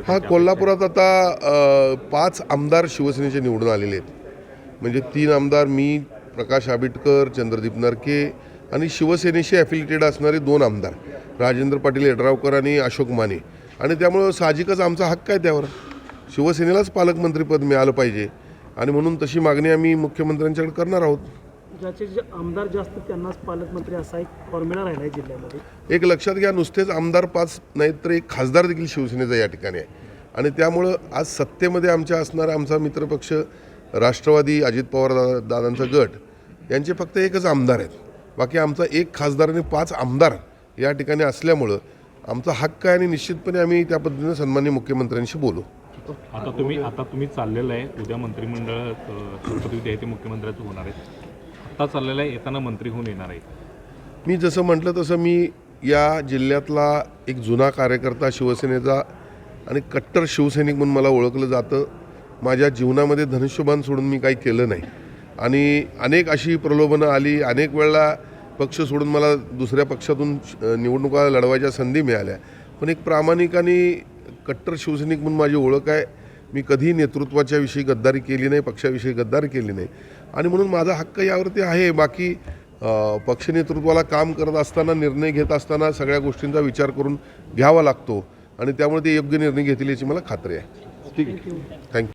एकंदरीत हा कोल्हापुरात आता पाच आमदार शिवसेनेचे निवडून आलेले आहेत. म्हणजे तीन आमदार मी प्रकाश आबिटकर चंद्रदीप नरके आणि शिवसेनेशी ॲफिलिएटेड असणारे दोन आमदार. राजेंद्र पाटील यड्रावकर आणि अशोक माने. आणि त्यामुळं साहजिकच आमचा हक्क आहे त्यावर. शिवसेनेलाच पालकमंत्रीपद मिळालं पाहिजे. आणि म्हणून तशी मागणी आम्ही मुख्यमंत्र्यांच्याकडे करणार आहोत. ज्याचे जे आमदार जास्त त्यांनाच पालकमंत्री असा एक फॉर्म्युला राहिला आहे जिल्ह्यामध्ये. एक लक्षात घ्या नुसतेच आमदार पाच नाहीत तर एक खासदार देखील शिवसेनेचा या ठिकाणी आहे. आणि त्यामुळं आज सत्तेमध्ये आमच्या असणारा आमचा मित्रपक्ष राष्ट्रवादी अजित पवार दादा दादांचा गट यांचे फक्त एकच आमदार आहेत. बाकी आमचा एक खासदार आणि पाच आमदार या ठिकाणी असल्यामुळं आमचा हक्क आहे आणि निश्चितपणे आम्ही त्या पद्धतीनं सन्मान्य मुख्यमंत्र्यांशी बोलू. आता तुम्ही आता तुम्ही चाललेलं आहे. उद्या मंत्रिमंडळ अ, शपथविधी आहे ते मुख्यमंत्र्याचं होणार आहे. आता चाललेला आहे येताना मंत्री होऊन येणार आहे मी जसं म्हटलं तसं मी या जिल्ह्यातला एक जुना कार्यकर्ता शिवसेनेचा आणि कट्टर शिवसैनिक म्हणून मला ओळखलं जातं. माझ्या जीवनामध्ये धनुष्यबाण सोडून मी काही केलं नाही. आणि अनेक अशी प्रलोभनं आली अनेक वेळेला पक्ष सोडून मला दुसऱ्या पक्षातून निवडणुका लढवायच्या संधी मिळाल्या. पण एक प्रामाणिक आणि कट्टर शिवसैनिक म्हणून माझी ओळख आहे. मी कधी नेतृत्वाच्या विषयी गद्दारी केली नाही पक्षाविषयी गद्दारी केली नाही. आणि म्हणून माझा हक्क यावरती आहे. बाकी पक्ष नेतृत्वाला काम करत असताना निर्णय घेत असताना सगळ्या गोष्टींचा विचार करून घ्यावा लागतो. आणि त्यामुळे ते योग्य निर्णय घेतील याची मला खात्री आहे. ठीक आहे. थँक्यू